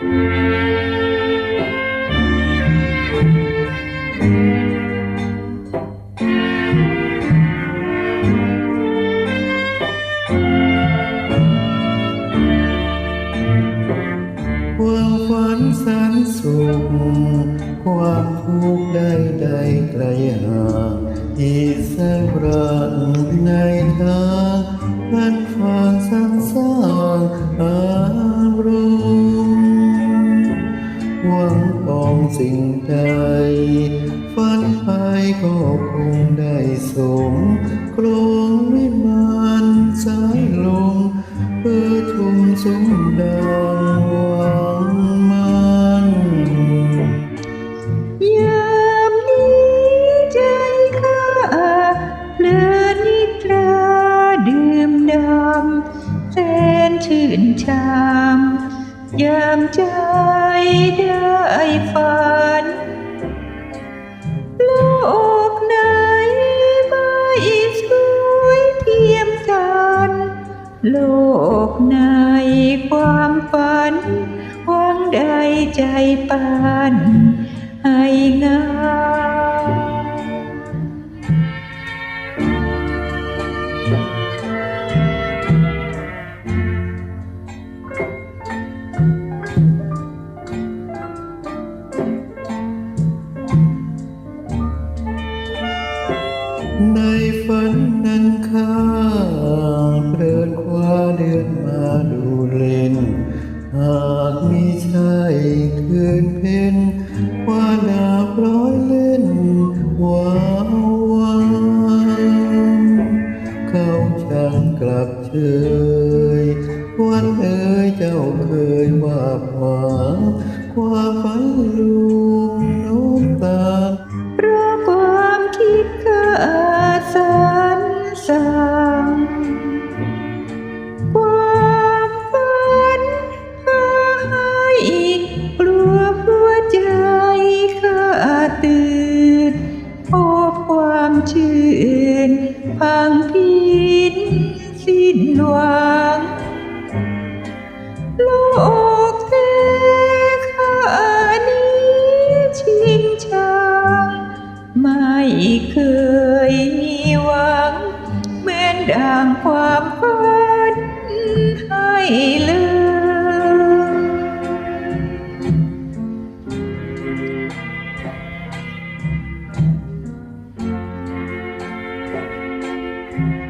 ความฝันแสนสุข ความทุกข์ได้ได้ไกลห่างที่แสนรักในทางพันฟางสร้างสร้าง ฝันไปก็คงได้สมกลงวิมานสายลมเพื่อทุ่มสมดังหวังมันยามนี้ใจข้าเพลินนิทราดื่มดำแสนชื่นชามยามใจได้ฝัน โลกในความฝันหวังใดใจปันให้งาม ฝันนั้นข้างเพลินคว้าเดือนมาดูเล่น หากมีชายคืนเพ็นว่าดาบร้อยเล่นว้าววันเขาช่างกลับเชยวันเอ รรสั่งความฝันหายกลัวหัวใจข้าตื่นพบความชื่นพังพินสิ้นหวังโลกเทข้านี้ชิงชังไม่เคยมี ด่างความฝันให้ลืมอ